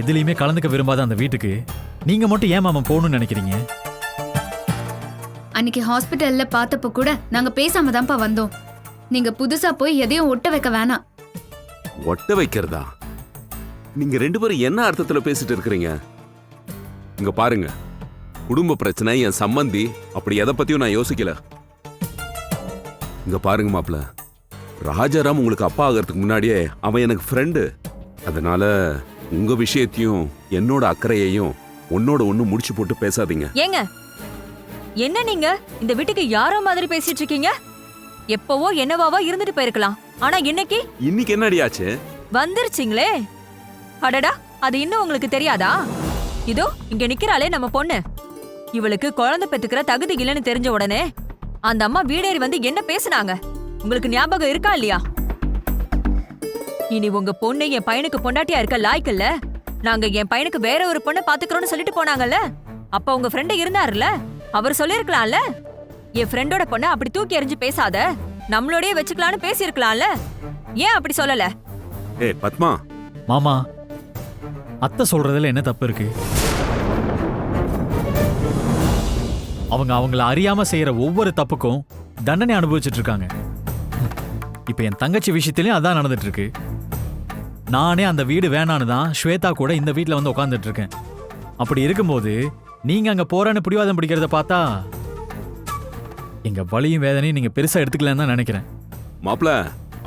எதுலயுமே கலந்துக்க விரும்பாத அந்த வீட்டுக்கு நீங்க மட்டும் ஏன் மாமா போகணும்னு நினைக்கிறீங்க? அன்னைக்கு ஹாஸ்பிட்டல்ல பார்த்தப்ப கூட நாங்க பேசாம தான்ப்பா வந்தோம். நீங்க புதுசா போய் எதையும் ஒட்ட வைக்க வேணாம். ஒட்ட வைக்கிறதா? நீங்க ரெண்டு பேரும் என்ன அர்த்தத்துல பேசிட்டு இருக்கிறீங்க? இங்க பாருங்க. குடும்ப பிரச்சனை என் சம்பந்தி அப்படி எதை பத்தியும் நான் யோசிக்கல. இங்க பாருங்க மாப்ள. ராஜாராம் உங்களுக்கு அப்பா ஆகிறதுக்கு முன்னாடியே அவன் எனக்கு ஃப்ரெண்டு அதனால உங்க விஷயத்தையும் என்னோட அக்கறையையும் உன்னோட ஒண்ணு முடிச்சு போட்டு பேசாதீங்க. ஏங்க என்ன நீங்க? இந்த வீட்டுக்கு யாரோ மாதிரி பேசிட்டு இருக்கீங்க? எப்பவோ என்னவாவோ இருந்துட்டு போயிருக்கலாம். ஆனா இன்னைக்கு? இன்னைக்கு என்னடி ஆச்சு? வந்துருச்சுங்களே. அடடா அது இன்னும் உங்களுக்கு தெரியாதா? இதோ இங்க நிக்கிறாளே நம்ம பொண்ணு. இவளுக்கு குழந்தை பெத்துக்கிற தகுதி இல்லைன்னு தெரிஞ்ச உடனே அந்த அம்மா வீடேறி வந்து என்ன பேசுனாங்க? உங்களுக்கு ஞாபகம் இருக்கா இல்லையா? இனி உங்க பொண்ணு என் பையனுக்கு பொண்டாட்டியா இருக்க லாய்க்கு இல்ல. நாங்க என் பையனுக்கு வேற ஒரு பொண்ணை பாத்துக்கிறோம்னு சொல்லிட்டு போனாங்கல்ல. அப்ப உங்க ஃப்ரெண்டு இருந்தாருல்ல? அவர் சொல்லிருக்கலாம்ல என் ஃப்ரெண்டோட பொண்ணை அப்படி தூக்கி எறிஞ்சு பேசாத. நம்மளோடயே வச்சுக்கலாம்னு பேசியிருக்கலாம்ல. ஏன் அப்படி சொல்லல? ஏய் பத்மா. மாமா அத்தை சொல்றதுல என்ன தப்பு இருக்கு? அவங்க அவங்கள அறியாம செய்யற ஒவ்வொரு தப்புக்கும் தண்டனை அனுபவிச்சுட்டு இருக்காங்க. இப்ப என் தங்கச்சி விஷயத்திலயும் அதான் நடந்துட்டு இருக்கு. நானே அந்த வீடு வேணான்னு தான் ஸ்வேதா கூட இந்த வீட்ல வந்து உட்காந்துட்டு இருக்கேன் அப்படி இருக்கும்போது நீங்க அங்க போறேன்னு பிடிவாதம் பிடிக்கிறத பார்த்தா எங்க வலியும் வேதனையும் நீங்க பெருசா எடுத்துக்கலன்னு தான் நினைக்கிறேன். மாப்ள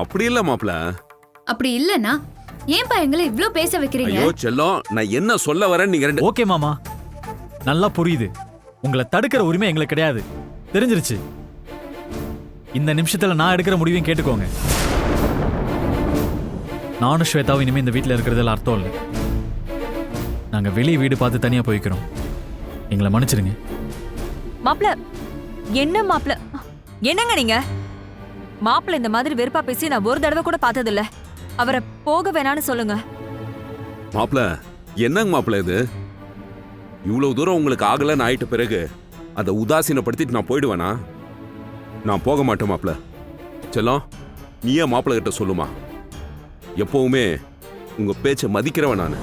அப்படி இல்ல மாப்ள. அப்படி இல்லனா ஏன்பா எங்களை இவ்ளோ பேச வைக்கிறீங்க? ஐயோ செல்லம் நான் என்ன சொல்ல வரேன் நீங்க ரெண்டு ஓகே மாமா. நல்லா புரியுது. உங்களை தடுக்கிற உரிமை எங்களுக்கு கிடையாது. தெரிஞ்சிருச்சு. இந்த நிமிஷத்துல நான் எடுக்கிற முடிவையும் கேட்டுக்கோங்க. நானும் ஸ்வேதாவும் இனிமே இந்த வீட்டில் இருக்கிறதுல அர்த்தம் இல்லை. நாங்க வெளியே வீடு பார்த்து தனியா போய்க்கிறோம். எங்களை மன்னிச்சிடுங்க. மாப்ள என்ன மாப்ள? என்னங்க நீங்க? மாப்ள இந்த மாதிரி வெறுப்பா பேசி நான் ஒரு தடவை கூட பார்த்தது இல்ல அவரை போக வேணாம்னு சொல்லுங்க. மாப்ள என்னங்க மாப்ள இது? இவ்வளவு தூரம் உங்களுக்கு ஆகலன்னு ஆயிட்ட பிறகு அதை உதாசீனப்படுத்திட்டு நான் போயிடுவேனா? நான் போக மாட்டேன் மாப்ள. செல்லம் நீயே மாப்பிள்ள கிட்ட சொல்லுமா? எப்பவுமே உங்க பேச்சை மதிக்கிறவன் நான்.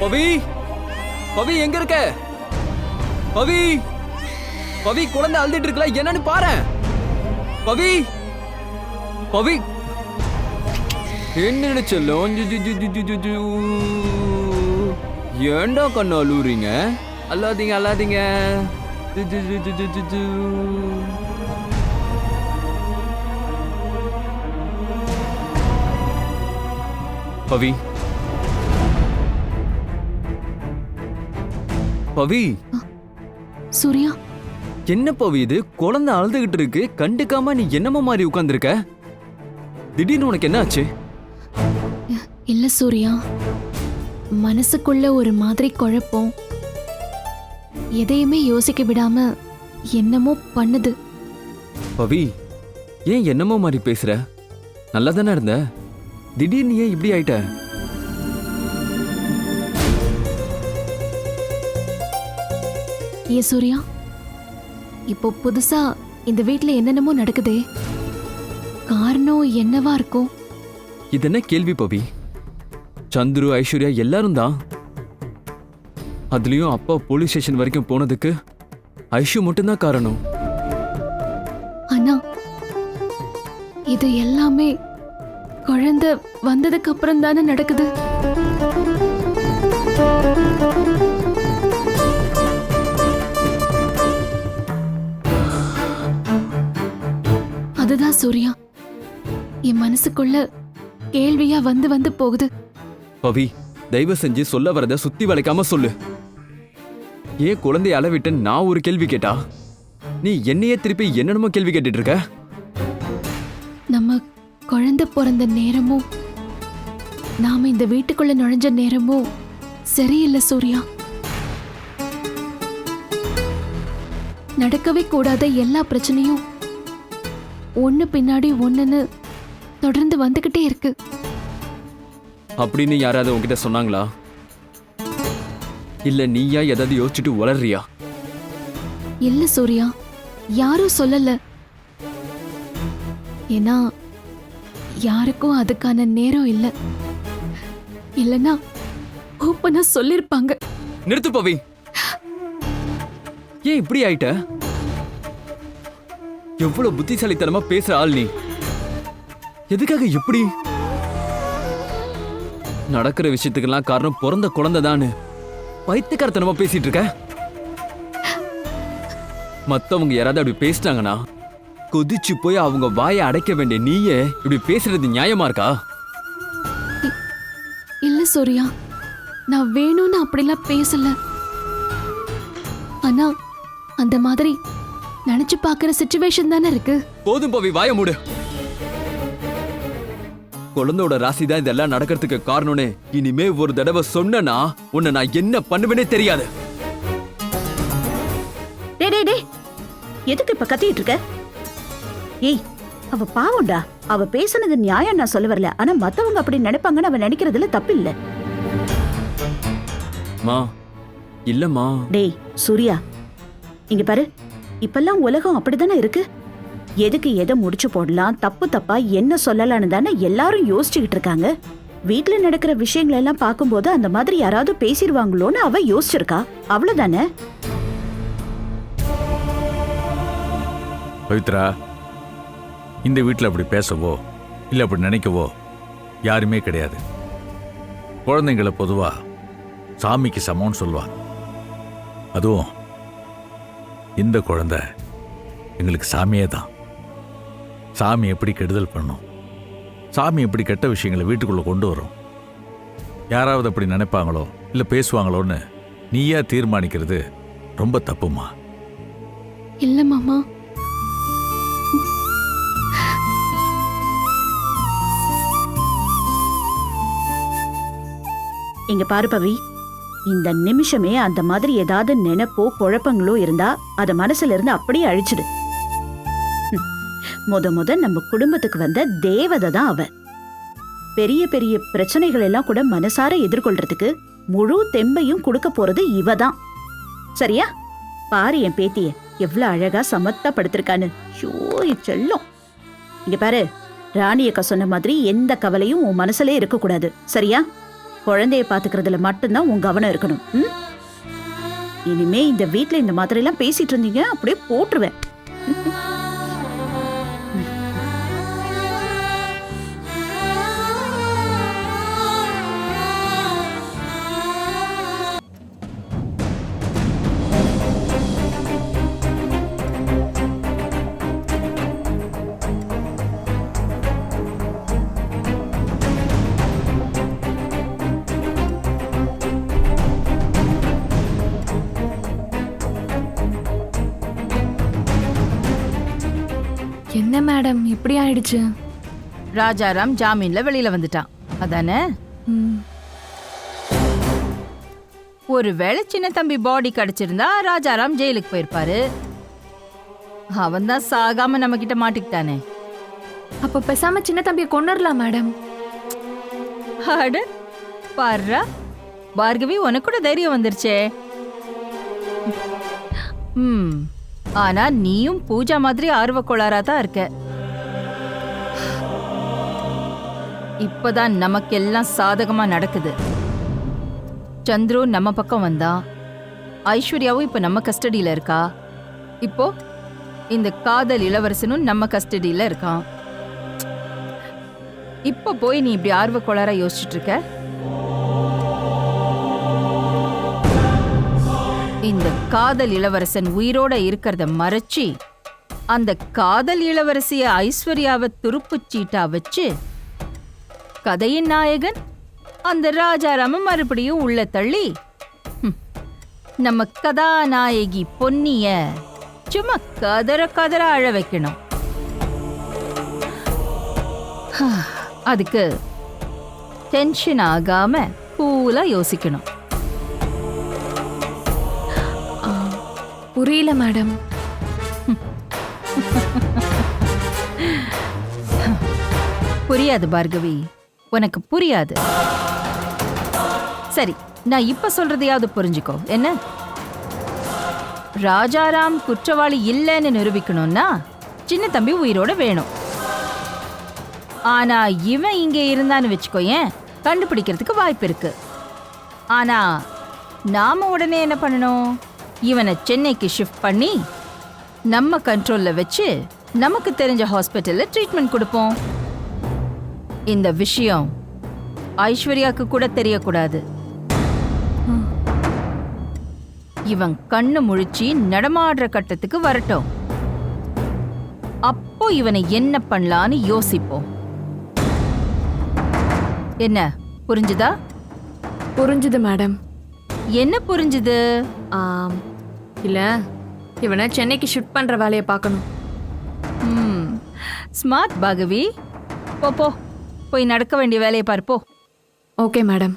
பவி பவி எங்க இருக்க? பவி பவி குழந்தை அழுதுட்டு இருக்கல என்னன்னு பாரு. பவி பவி என்னன்னு சொல்லும். ஏன்டா கண்ணு அழுவுறீங்க அல்லாதீங்க அல்லாதீங்க. பவி பவி சூர்யா என்ன பவி இது குழந்தை அழுதுகிட்டு இருக்கு கண்டுக்காம நீ என்னமா மாதிரி உட்கார்ந்திருக்க திடீர்னு உனக்கு என்ன ஆச்சு இல்ல சூர்யா மனசுக்குள்ள ஒரு மாதிரி குழப்பம். எதையுமே யோசிக்க விடாம என்னமோ பண்ணுது. பவி ஏன் என்னமோ மாதிரி பேசுற? நல்லா தானே இருந்த? திடீர்னு ஏன் இப்படி ஆயிட்ட? ஏ சூர்யா இப்போ புதுசா இந்த வீட்ல என்னென்னமோ நடக்குதே. காரணம் என்னவா இருக்கும்? இது என்ன கேள்வி பவி? சந்துரு ஐஸ்வர்யா எல்லாரும் தான். அதுலயும் அப்பா போலீஸ் ஸ்டேஷன் வரைக்கும் போனதுக்கு ஐஷு மட்டும்தான் காரணம். அண்ணா இது எல்லாமே குழந்தை வந்ததுக்கு அப்புறம் தானே நடக்குது? அதுதான் சூர்யா. என் மனசுக்குள்ள கேள்வியா வந்து வந்து போகுது. பவி தயவு செஞ்சு சொல்ல வரத சுத்தி வளைக்காம சொல்லு. ஏன் குழந்தைய அளவிட்டு நான் ஒரு கேள்வி கேட்டா? நீ என்னையே திருப்பி என்னென்னமோ கேள்வி கேட்டுட்டு இருக்க நம்ம குழந்தை பிறந்த நேரமும் நாம இந்த வீட்டுக்குள்ள நுழைஞ்ச நேரமும் சரியில்லை சூர்யா. நடக்கவே கூடாத எல்லா பிரச்சனையும் ஒன்று பின்னாடி ஒன்றுன்னு தொடர்ந்து வந்துகிட்டே இருக்கு. அப்படின்னு யாராவது உன்கிட்ட சொன்னாங்களா? இல்ல நீயா ஏதாவது யோசிச்சுட்டு உளறியா? இல்ல சூர்யா யாரும் சொல்லல. ஏன்னா யாருக்கும் அதுக்கான நேரம் இல்ல. இல்லனா ஓப்பனா சொல்லிருப்பாங்க. நிறுத்து பவி. ஏன் இப்படி ஆயிட்ட? எவ்வளவு புத்திசாலித்தனமா பேசுற ஆள் நீ. எதுக்காக இப்படி? நடக்கிற விஷயத்துக்கெல்லாம் காரணம் பிறந்த குழந்தை தானு பைத்தியக்காரத்தனமா பேசிட்டு இருக்க? மத்தவங்க யாராவது அப்படி பேசிட்டாங்கன்னா கொதிச்சு போய் அவங்க வாயை அடைக்க வேண்டிய நீயே இப்படி பேசுறது நியாயமா இருக்கா? இல்ல சூர்யா நான் வேணும்னு அப்படிலாம் பேசல. ஆனா அந்த மாதிரி நினைச்சு பார்க்குற சுச்சுவேஷன் தானே இருக்கு. போதும் பவி வாய மூடு. குழந்தையோட ராசி தான் இதெல்லாம் நடக்கிறதுக்கு காரணம்னு. இனிமே ஒரு தடவை சொன்னனா உன்னை நான் என்ன பண்ணுவேனே தெரியாது. எதுக்கு இப்ப கத்திட்டு இருக்க? ஏய் அவ பாவம்டா. அவ பேசுனது நியாயம் நான் சொல்ல வரல. ஆனா மத்தவங்க அப்படி நினைப்பாங்கன்னு அவ நினைக்கிறதுல தப்பு இல்ல மா இல்லம்மா. டேய் சூர்யா. இங்க பாரு. இப்பெல்லாம் உலகம் அப்படிதானே இருக்கு? எதுக்கு எதை முடிச்சு போடலாம் தப்பு தப்பா என்ன சொல்லலாம்னு தானே எல்லாரும் யோசிச்சுக்கிட்டு இருக்காங்க. வீட்ல நடக்கிற விஷயங்கள் எல்லாம் பார்க்கும்போது அந்த மாதிரி யாராவது பேசிடுவாங்களோன்னு அவ யோசிச்சிருக்கா. அவ்வளவுதானே? பவித்ரா இந்த வீட்டில் அப்படி பேசவோ இல்லை அப்படி நினைக்கவோ யாருமே கிடையாது. குழந்தைங்களை பொதுவா சாமிக்கு சமம்னு சொல்லுவாங்க. அதுவும் இந்த குழந்தை எங்களுக்கு சாமியே தான். சாமி எப்படி கெடுதல் பண்ணும்? சாமி எப்படி கெட்ட விஷயங்களை வீட்டுக்குள்ளே கொண்டு வரும்? யாராவது அப்படி நினைப்பாங்களோ இல்லை பேசுவாங்களோன்னு நீயா தீர்மானிக்கிறது ரொம்ப தப்புமா? இல்ல மாமா. இங்க பாரு பவி. இந்த நிமிஷமே அந்த மாதிரி ஏதாவது நினைப்போ குழப்பங்களோ இருந்தா அத மனசுல இருந்து அப்படியே அழிச்சிடு. முத முத நம்ம குடும்பத்துக்கு வந்த தேவதை தான் அவ பெரிய பெரிய பிரச்சனைகள் எல்லாம் கூட மனசார எதிர்கொள்றதுக்கு முழு தெம்பையும் கொடுக்க போறது இவ தான். சரியா? பாரு என் பேத்திய எவ்வளவு அழகா சமத்தா படுத்திருக்கான்னு. ஷோ இங்க பாரு ராணி அக்கா சொன்ன மாதிரி எந்த கவலையும் உன் மனசுல இருக்க கூடாது சரியா? குழந்தைய பாத்துக்கிறதுல மட்டும்தான் உன் கவனம் இருக்கணும். ம்? இனிமே இந்த வீட்ல இந்த மாதிரி எல்லாம் பேசிட்டு இருந்தீங்க அப்படியே போட்டுருவேன். ஆயிடுச்சு ராஜாராம் ஜாமீன்ல வெளியில வந்துட்டான். அதானே? ஒருவேளை சின்ன தம்பி பாடி கிடைச்சிருந்தா ராஜாராம் ஜெயிலுக்கு போயிருப்பாரு. அவன் தான் சாகாம நம்ம கிட்ட மாட்டிக்கிட்டானே. அப்ப பேசாம சின்ன தம்பியை கொண்டுடலாம் மேடம். அட பாருடா பார்கவி உனக்கு கூட தைரியம் வந்துருச்சே. ம். ஆனா நீயும் பூஜா மாதிரி ஆர்வக்கோளாரா தான் இருக்க. இப்பதான் நமக்கெல்லாம் சாதகமா நடக்குது. சந்துரு நம்ம பக்கம் வந்தா ஐஸ்வர்யாவும் இப்ப நம்ம கஸ்டடியில இருக்கா? இப்போ இந்த காதல் இளவரசனும் நம்ம கஸ்டடியில இருக்கான். இப்ப போய் நீ இப்படி ஆர்வக்கோளாரா யோசிச்சுட்டு இருக்க? இந்த காதல் இளவரசன் உயிரோட இருக்கிறத மறைச்சி அந்த காதல் இளவரசிய ஐஸ்வர்யாவை துருப்புச்சீட்டா வச்சு கதையின் நாயகன். அந்த ராஜாராம மறுபடியும் உள்ள தள்ளி நம்ம கதாநாயகி பொன்னிய சும்மா கதற கதற அழ வைக்கணும். அதுக்கு டென்ஷன் ஆகாம கூலா யோசிக்கணும். புரியல மேடம். புரியாது பார்கவி. உனக்கு புரியாது. சரி நான் இப்ப சொல்றதையாவது புரிஞ்சுக்கோ. என்ன? ராஜாராம் குற்றவாளி இல்லைன்னு நிரூபிக்கணும்னா சின்ன தம்பி உயிரோட வேணும். ஆனா இவன் இங்க இருந்தான்னு வச்சுக்கோ ஏன் கண்டுபிடிக்கிறதுக்கு வாய்ப்பு இருக்கு. ஆனா நாம உடனே என்ன பண்ணணும்? இவனை சென்னைக்கு ஷிஃப்ட் பண்ணி நம்ம கண்ட்ரோல்ல வச்சு நமக்கு தெரிஞ்ச ஹாஸ்பிட்டல்ல ட்ரீட்மெண்ட் கொடுப்போம். இந்த விஷயம் ஐஸ்வர்யாக்கு கூட தெரியக்கூடாது. இவன் கண்ணு முழிச்சு நடமாடுற கட்டத்துக்கு வரட்டும். அப்போ இவனை என்ன பண்ணலான்னு யோசிப்போம். என்ன புரிஞ்சுதா? புரிஞ்சுது மேடம். என்ன புரிஞ்சுது? ஆம் இல்ல இவனை சென்னைக்கு ஷிஃப்ட் பண்ற வேலையை பார்க்கணும். ம் ஸ்மார்ட் பாகவி. போ போ. போய் நடக்க வேண்டிய வேலையை பார்ப்போ ஓகே மேடம்.